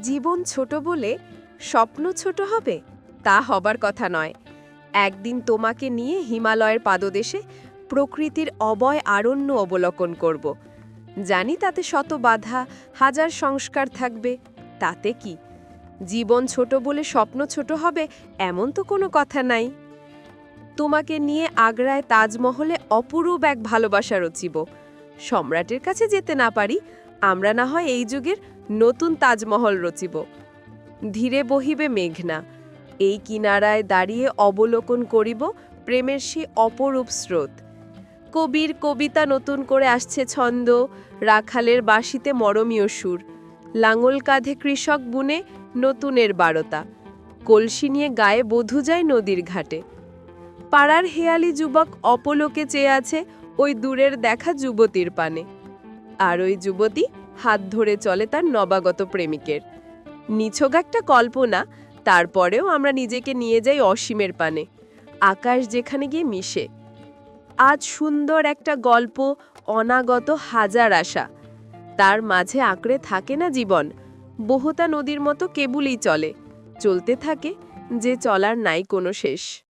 জীবন ছোট বলে স্বপ্ন ছোট হবে? তা হবার কথা নয়। একদিন তোমাকে নিয়ে হিমালয়ের পাদদেশে প্রকৃতির অবয় আরণ্য অবলোকন করব। জানি তাতে শত বাধা, হাজার সংস্কার থাকবে। তাতে কি? জীবন ছোট বলে স্বপ্ন ছোট হবে এমন তো কোনো কথা নাই। তোমাকে নিয়ে আগ্রায় তাজমহলে অপরূপ এক ভালোবাসা রচিব। সম্রাটের কাছে যেতে না পারি, আমরা না হয় এই যুগের নতুন তাজমহল রচিব। ধীরে বহিবে মেঘনা। এই কিনারায় দাঁড়িয়ে অবলোকন করিব প্রেমের সে অপরূপ স্রোত। কবির কবিতা নতুন করে আসছে ছন্দ, রাখালের বাঁশিতে মরমীয় সুর। লাঙল কাঁধে কৃষক বুনে নতুনের বারতা। কলসি নিয়ে গায়ে বধু যায় নদীর ঘাটে। পাড়ার হেয়ালি যুবক অপলোকে চেয়ে আছে ওই দূরের দেখা যুবতীর পানে। আর ওই যুবতী হাত ধরে চলে তার নবাগত প্রেমিকের। নিছক একটা কল্পনা, তারপরেও আমরা নিজেকে নিয়ে যাই অসীমের পানে। আকাশ যেখানে গিয়ে মিশে। আজ সুন্দর একটা গল্প, অনাগত হাজার আশা। তার মাঝে আঁকড়ে থাকে না জীবন, বহুতা নদীর মতো কেবলই চলে। চলতে থাকে যে চলার নাই কোনো শেষ।